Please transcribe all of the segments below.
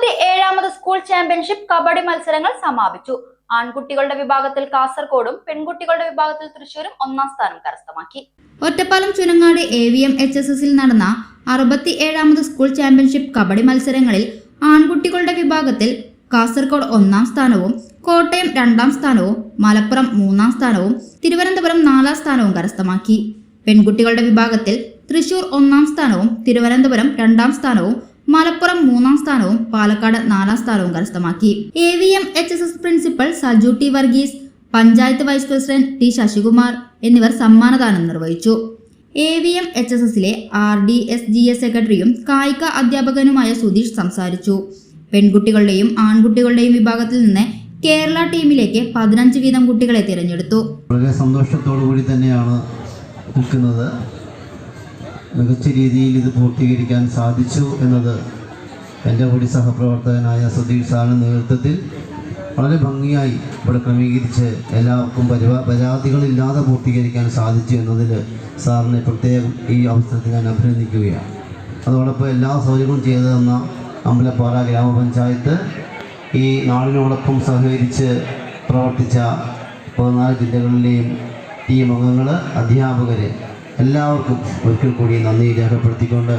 അറുപത്തി ഏഴാമത് school championship kabaddi മത്സരങ്ങൾ സമാപിച്ചു. ആൺകുട്ടികളുടെ വിഭാഗത്തിൽ കാസർകോടും പെൺകുട്ടികളുടെ വിഭാഗത്തിൽ തൃശൂരും ഒന്നാം സ്ഥാനം കരസ്ഥമാക്കി. Ottapalam Chunangad A V M H S എസിൽ നടന്ന അറുപത്തി ഏഴാമത് സ്കൂൾ ചാമ്പ്യൻഷിപ്പ് കബഡി മത്സരങ്ങളിൽ ആൺകുട്ടികളുടെ വിഭാഗത്തിൽ കാസർകോട് ഒന്നാം സ്ഥാനവും കോട്ടയം രണ്ടാം സ്ഥാനവും മലപ്പുറം മൂന്നാം സ്ഥാനവും തിരുവനന്തപുരം നാലാം സ്ഥാനവും കരസ്ഥമാക്കി. പെൺകുട്ടികളുടെ വിഭാഗത്തിൽ തൃശൂർ ഒന്നാം സ്ഥാനവും തിരുവനന്തപുരം രണ്ടാം സ്ഥാനവും മലപ്പുറം മൂന്നാം സ്ഥാനവും പാലക്കാട് നാലാം സ്ഥാനവും കരസ്ഥമാക്കി. A V M H S S principal Saju T Varghese panchayat vice president T Sasikumar എന്നിവർ സമ്മാനദാനം നിർവഹിച്ചു. A V M H S എസിലെ R D S G S സെക്രട്ടറിയും കായിക അധ്യാപകനുമായ സുധീഷ് സംസാരിച്ചു. പെൺകുട്ടികളുടെയും ആൺകുട്ടികളുടെയും വിഭാഗത്തിൽ നിന്ന് കേരള ടീമിലേക്ക് പതിനഞ്ച് വീതം കുട്ടികളെ തിരഞ്ഞെടുത്തു. വളരെ സന്തോഷത്തോടു കൂടി തന്നെയാണ് നിൽക്കുന്നത്. മികച്ച രീതിയിൽ ഇത് പൂർത്തീകരിക്കാൻ സാധിച്ചു എന്നത് എന്റെ കൂടി സഹപ്രവർത്തകനായ സുധീഷ് സാറിന്റെ നേതൃത്വത്തിൽ വളരെ ഭംഗിയായി ഇവിടെ ക്രമീകരിച്ച് എല്ലാവർക്കും പരിപാ പരാതികളില്ലാതെ പൂർത്തീകരിക്കാൻ സാധിച്ചു എന്നതിൽ സാറിനെ പ്രത്യേകം ഈ അവസരത്തിൽ ഞാൻ അഭിനന്ദിക്കുകയാണ്. അതോടൊപ്പം എല്ലാ സൗകര്യങ്ങളും ചെയ്തു തന്ന അമ്പലപ്പാറ ഗ്രാമപഞ്ചായത്ത് ഈ നാടിനോടൊപ്പം സഹകരിച്ച് പ്രവർത്തിച്ച പതിനാല് ജില്ലകളിലെയും ടീം അംഗങ്ങൾ അധ്യാപകർ എല്ലാവർക്കും ഒരിക്കൽ കൂടി നന്ദി രേഖപ്പെടുത്തിക്കൊണ്ട്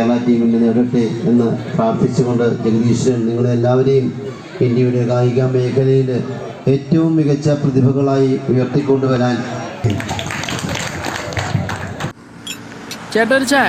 കേരള ടീമിൽ നേടട്ടെ എന്ന് പ്രാർത്ഥിച്ചുകൊണ്ട് ജഗദീശ്വരൻ നിങ്ങളെല്ലാവരെയും ഇന്ത്യയുടെ കായിക മേഖലയിൽ ഏറ്റവും മികച്ച പ്രതിഭകളായി ഉയർത്തിക്കൊണ്ടുവരാൻ ചേട്ടൊരു ചായ.